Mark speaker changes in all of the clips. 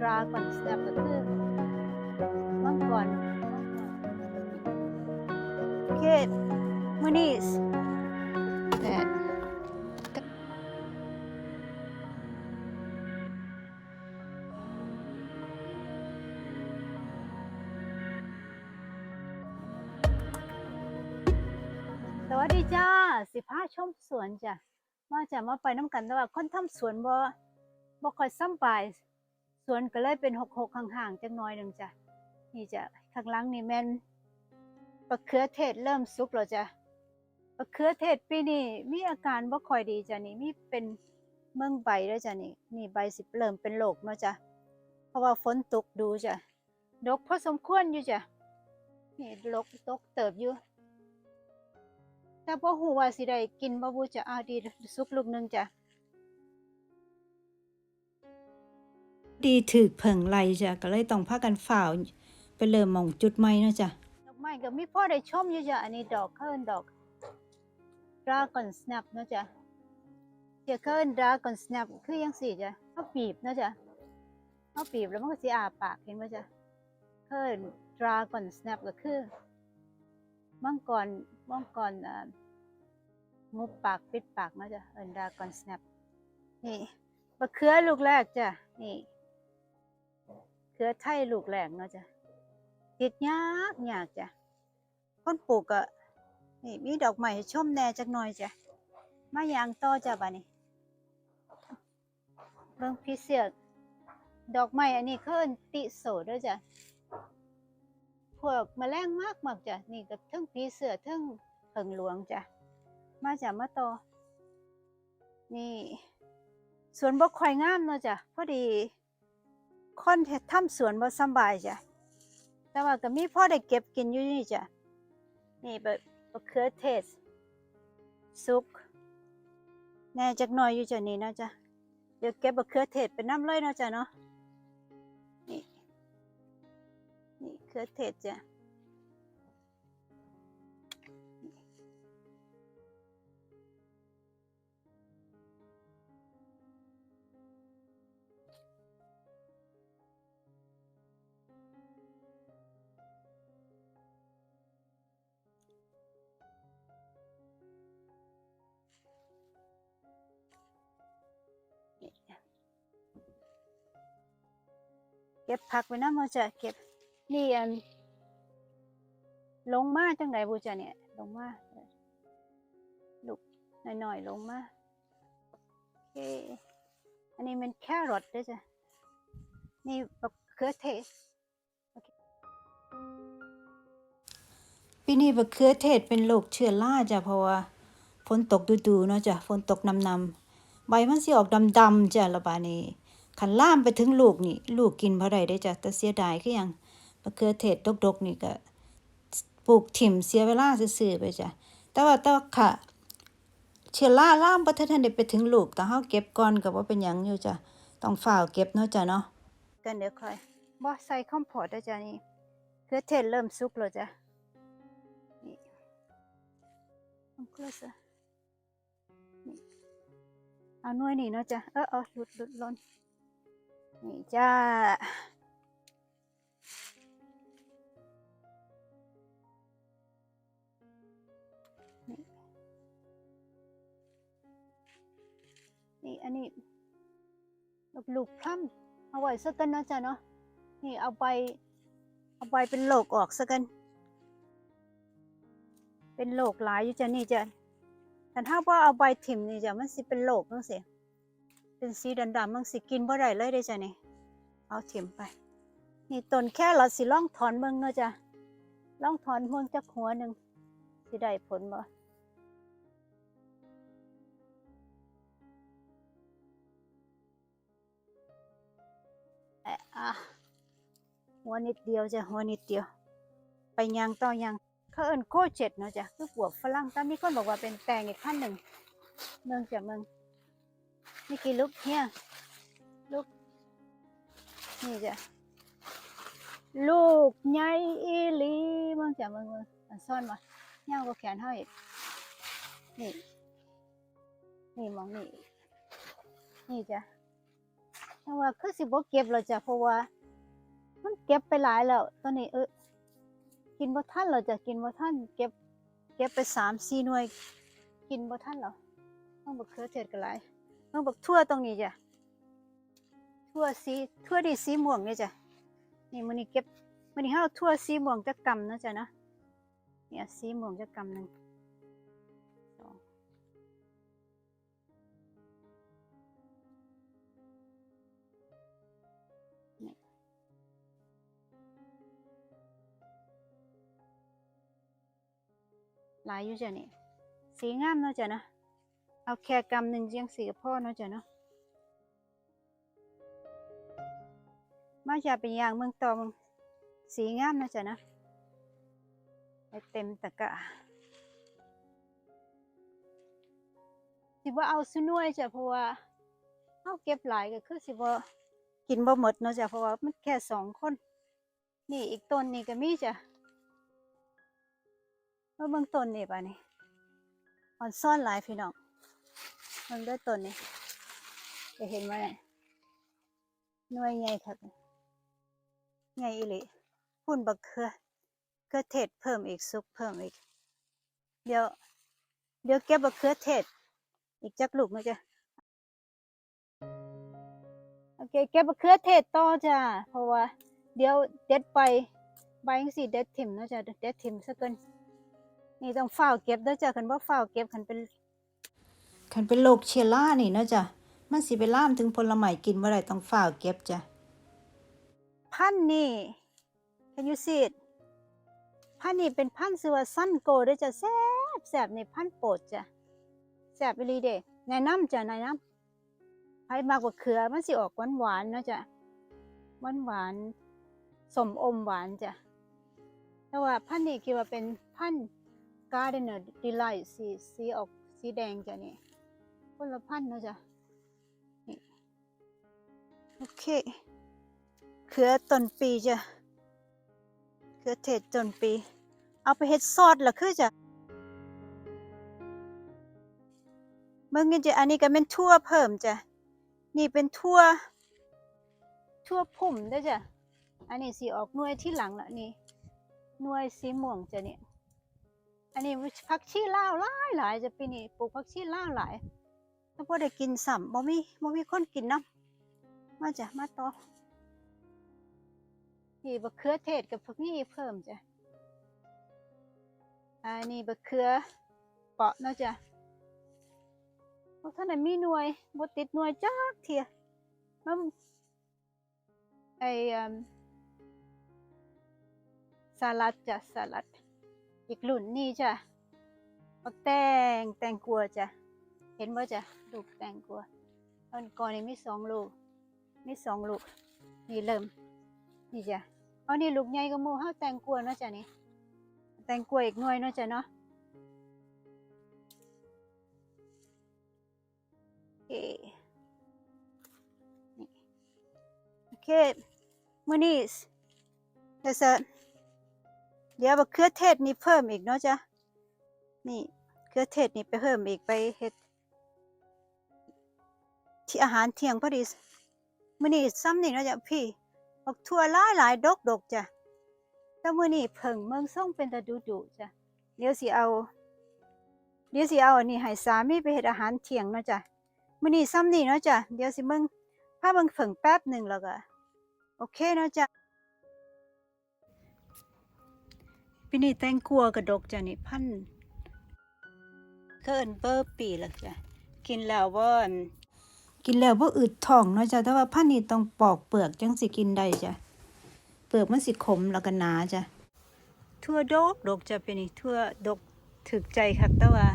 Speaker 1: ดราก่อนสแนปก็คือมังกรโอเคมื้อนี้แต่สวัสดีจ้าสิพาชมสวนจ้ะมาจะมาไปน้ำกันแต่ว่าคนทำสวนบ่บ่ค่อยซ้ำไป สวนก็เลยเป็นหกหกห่างๆจักหน่อยหนึ่งจ้ะนี่จ้ะข้างหลังนี่แม่นมะเขือเทศเริ่มสุกแล้วจ้ะมะเขือเทศปีนี้มีอาการบ่ค่อยดีจ้ะนี่มีเป็นเมืองใบแล้วจ้ะนี่นี่ใบสิเริ่มเป็นโรคเนาะจ้ะเพราะว่าฝนตกดูจ้ะดกพอสมควรอยู่จ้ะนี่ลกตกเติบอยู่แต่บ่ฮู้ว่าสิได้กินบ่บูจะอาดีสุกลูกหนึงจ้ะ
Speaker 2: ดีถึกเผิงไหลจ้ะก็เลยต้องพากันฝ่าวไปเริ่มมองจุดใหม่เนาะจ้ะ
Speaker 1: ดอกไม้ก็มีพ่อได้ชมอยู่จ้ะอันนี้ดอกเคินดอก Dragon Snap เนาะจ้ะเจ้าเคิน Dragon Snap คือจังซี่จ้ะเฮาปีบเนาะจ้ะเฮาปีบแล้วมันก็สิอ้าปากเห็นบ่จ้ะเคิน Dragon Snap ก็คือมังกรมังกรอ่างุบปากปิดปากเนาะจ้ะเอิ้น Dragon Snap นี่มะเขือลูกแรกจ้ะนี่ เขือไทยลูกแรกเนาะจ้ะเฮ็ดยากยากจ้ะคนปลูกก็นี่มีดอกไม้ให้ชมแหน่จักหน่อยจ้ะมายางต่อจ้ะบัดนี้เบิ่งพี่เสือกดอกไม้อันนี้เขาเอิ้นติโสเด้อจ้ะพวกแมลงมากมากจ้ะนี่ก็เทั้งผีเสือทั้งเผิงหลวงจ้ะมาจ้ะมาต่อนี่สวนบ่ค่อยงามเนาะจ้ะพอดี คนเฮ็ดทำสวนบ่สบายจ้ะ แต่ว่าก็มีพ่อได้เก็บกินอยู่นี่จ้ะ นี่แบบมะเขือเทศ สุก แน่จักหน่อยอยู่จ้ะนี่นะจ้ะ เดี๋ยวเก็บมะเขือเทศไปน้ำเลยเนาะจ้ะเนาะ นี่ นี่เขือเทศจ้ะ เก็บผักไว้น้ำมาจ้ะเก็บ นี่อัน ลงมาจังไดบูจ้ะเนี่ย ลงมาลูกหน่อยๆลงมาโอเคอันนี้มันแครอทด้วยจ้ะนี่บักเขือเทศ
Speaker 2: ปีนี้บะเขือเทศเป็นโรคเชื้อราจ้ะเพราะว่าฝนตกดูๆเนาะจ้ะฝนตกนำๆใบมันสิออกดำๆจ้ะและบาดนี้ คันล่ามไปถึงลูกนี่ ลูกกินบ่ได้เด้จ้ะแต่เสียดายคือยังบะเขือเทศดกๆนี่ก็ปลูกถิ่มเสียเวลาซื่อๆไปจ้ะแต่ว่าแต่ว่าค่ะ เชื้อราล่ามบ่ทันได้ไปถึงลูกแต่เฮาเก็บก่อนก็บ่เป็นหยังอยู่จ้ะต้องฝ้าวเก็บเนาะจ้ะเนาะ
Speaker 1: กันเดี๋ยวค่อยบ่ใส่คอมพอร์ตด้จ้ะนี่เขือเทศเริ่มสุกแล้วจ้ะนี่เอาเกลือซะเอาหน่วยนี่เนาะจ้ะเออเออหลุดหลุดล่น นี่จ้า นี่อันนี้ลูกๆพร่ำเอาไว้สักกันเนาะจ้ะเนาะ นี่เอาใบเอาใบเป็นโลกออกสักกัน เป็นโลกหลายอยู่จ้ะนี่จ้ะแต่ถ้าว่าเอาใบถิ่มนี่จ้ะมันสิเป็นโลกจังซี่ เป็นสีดำๆมันสิกินบ่ได้เลยเด้จ้ะนี่เอาถิ่มไป นี่ต้นแค่เราสิล่องถอนเบิ่งเนาะจ้ะล่องถอนเบิ่งจักหัวหนึ่งสิได้ผลบ่เอะอะหัวนิดเดียวจ้ะหัวนิดเดียว ไปยังต่อยังเขาเอิ้นโคเจ็ดเนาะจ้ะคือบวกฝรั่งแต่มีคนบอกว่าเป็นแตงอีกขั้นหนึ่งเมืองจากเมือง นี่กี่ลูกเนี่ยลูกนี่จ้ะลูกใหญ่อีหลีมืองจากเมืองมืองอันซ่อนวะยาวกว่าแขนเท่าอีกนี่นี่มองนี่นี่จ้ะแต่ว่าคือสิบ่เก็บแล้วจ้ะเพราะว่า มันเก็บไปหลายแล้วตอนนี้เออกินบ่ทันแล้วจ้ะกินบ่ทันเก็บ เก็บไปสามสี่หน่วย กินบ่ทันแล้วต้องบักเขือเทศก็หลาย ต้องบักทั่วตรงนี้จ้ะทั่วสีทั่วดีสีม่วงเนี่ยจ้ะนี่มื้อนี้เก็บมื้อนี้เฮาทั่วสีม่วงจักำเนาะจ้ะนะเนี่ยสีม่วงจักำหนึงสองหลายอยู่จ้ะนี่สีงามเนาะจ้ะนะ เอาแค่กำหนึ่งเจียงสีกับพ่อเนาะจ้ะเนาะมาจะเป็นอย่างเมืองตองสีงามเนาะจ้ะเนาะเต็มตะกร้าสิว่าเอาสุน่วยจ้ะเพราะว่าเอาเก็บหลายก็คือสิว่ากินบ่หมดเนาะจ้ะเพราะว่ามันแค่สองคน นี่อีกต้นนี่ก็มีจ้ะเมื่อเบื้องต้นนี่ป่ะนี่อ่อนซ่อนหลายพี่น้อง เบิ่งด้วยต้นนี่จะเห็นว่าเนี่ยหน่วยใหญ่ครับใหญ่อีหลีพุ่นบักเขือเขือเทศเพิ่มอีกซุกเพิ่มอีก เดี๋ยว เดี๋ยวเก็บบักเขือเทศ อีกจักลูกนะจ๊ะโอเคเก็บบักเขือเทศต่อจ้ะเพราะว่า เดี๋ยวเด็ดไปใบสิเด็ดถิ่มนะจ้ะเด็ดถิ่มซะเกินนี่ต้องเฝ้าเก็บด้อจ้ะคันบ่เฝ้าเก็บคันเป็น
Speaker 2: คันเป็นโรคเชื้อรานี่นะจ้ะมันสิไปล่ามถึงผลไม้กินบ่อได้ต้องฝ้าวเก็บจ้ะ
Speaker 1: พันนี่ can you see it พันนี่เป็นพันธุ์ชื่อว่าซันโกด้อจ้ะแซบแซ่บนี่พันโปรดจ้ะแซบอีหลีเด้แนะนำจ้ะแนะนำใครมากกว่าเขือมันสิออกหวานหวานนะจ้ะหวานหวานสมอมหวานจ้ะแต่ว่าพันนี่คิดว่าเป็นพันธุ์ Gardener Delight สีสีออกสีแดงจ้ะนี่ คนละพันเนาะจ้ะโอเคเขือต้นปีจ้ะเขือเทศต้นปี เอาไปเฮ็ดซอสละคือจ้ะเมื่อกี้จ้ะอันนี้ก็เป็นทั่วเพิ่มจ้ะนี่เป็นทั่วทั่วพุ่มด้วยจ้ะอันนี้สีออกหน่วยที่หลังละนี่หน่วยสีม่วงจ้ะเนี่ยอันนี้ผักชีลาวหลายหลายจะปีนี้ปลูกผักชีลาวหลาย ถ้าพอได้กินสัมบ่มีบ่มีคนกินน้ำมาจ้ะมาต่อนี่บะเขือเทศกับผักนี่เพิ่มจ้ะอันนี้บะเขือเปาะเนาะจ้ะเพราะท่านไหนมีหน่วยบ่ติดหน่วยจักเทียมันไอสลัดจ้ะสลัด อีกรุ่นนี่จ้ะบักแตงแตงกัวจ้ะ เห็นว่าจะลูกแตงกลัวต้นก่อนนี่มีสองลูกมีสองลูก นี่เริ่ม นี่จ้ะเอานี่ลูกใหญ่ก็มูเฮาแตงกลัวเนาะจ้ะนี่แตงกลัวอีกหน่วยเนาะจ้ะเนาะโอเคนี่โอเคมื้อนี้เดี๋ยวจะเดี๋ยวบักเขือเทศนี่เพิ่มอีกเนาะจ้ะนี่เขือเทศนี่ไปเพิ่มอีกไปเฮ็ด ที่อาหารเที่ยงพอดีมื้อนี้ซ้ำนี่เนาะจ้ะพี่บักทั่วหลายหลายดกดกจ้ะแต่มื้อนี้เพิ่งเมืองส่งเป็นตาดุดุจ้ะเดี๋ยวสิเอาเดี๋ยวสิเอาอันนี้ให้สามีไปเฮ็ดอาหารเที่ยงเนาะจ้ะมื้อนี้ซ้ำนี่เนาะจ้ะเดี๋ยวสิเบิ่งพาเบิ่งเพิ่งแป๊บหนึ่งแล้วก็โอเคเนาะจ้ะปีนี้แตงกัวกระดกจ้ะนี่พันเคินเบอร์ปีแล้วจ้ะกินแล้วบ่อั่น
Speaker 2: กินแล้วบ่อืดท้องเนาะจ้ะแต่ว่าพันธุ์นี้ต้องปอกเปลือกจังสิกินได้จ้ะเปลือกมันสิขมแล้วก็หนาจ้ะ
Speaker 1: ทั่วดกดกจะเป็นนี่ทั่วดกถึกใจคักแต่ว่า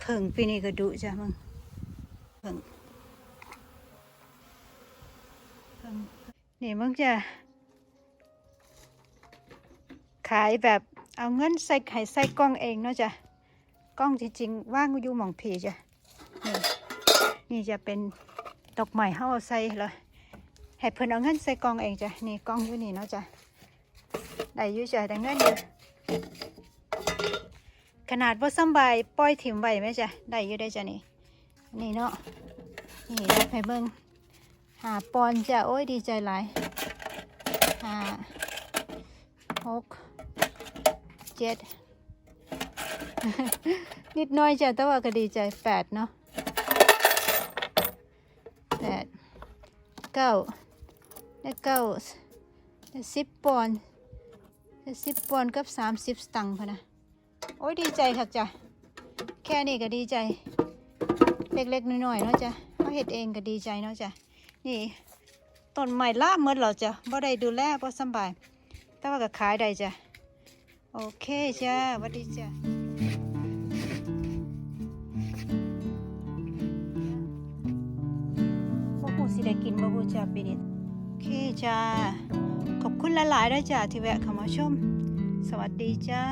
Speaker 1: เพิ่งปีนี้ก็ดุจ้ะมึงเพิ่งเพิ่งนี่มึงจะขายแบบเอาเงินใส่ไข่ใส่กล้องเองเนาะจ้ะกล้องจริงๆว่างอยู่หมองผีจ้ะ นี่จะเป็นดอกไม้เฮาเอาใส่เลยให้เพิ่นเอาเงินใส่กล้องเองจ้ะนี่กล้องอยู่นี่เนาะจ้ะได้อยู่จ้ะแต่เงินอยู่ขนาดว่าสำบายปล่อยถิ่มไว้ไหมจ้ะได้อยู่ได้จ้ะนี่นี่เนาะนี่รับให้เบิ่งหาปอนจ้ะโอ้ยดีใจหลายห้าหกเจ็ดนิดน้อยจ้ะแต่ว่าก็ดีใจแปดเนาะแปด เก้าได้เก้าได้สิบปอนด์ได้สิบปอนด์กับสามสิบสตังค์พะนะ โอ้ยดีใจค่ะจ้ะ แค่นี้ก็ดีใจ เล็กๆน้อยๆเนาะจ้ะเขาเฮ็ดเองก็ดีใจเนาะจ้ะ นี่ต้นไม้ล่ามหมดแล้วจ้ะบ่ได้ดูแลบ่สบาย แต่ว่าก็ขายได้จ้ะ โอเคจ้ะวัสดีจ้ะ สิได้กินบ่บูจ้าปีนี้โอเคจ้า ขอบคุณหลายๆด้วยจ้าที่แวะเข้ามาชม สวัสดีจ้า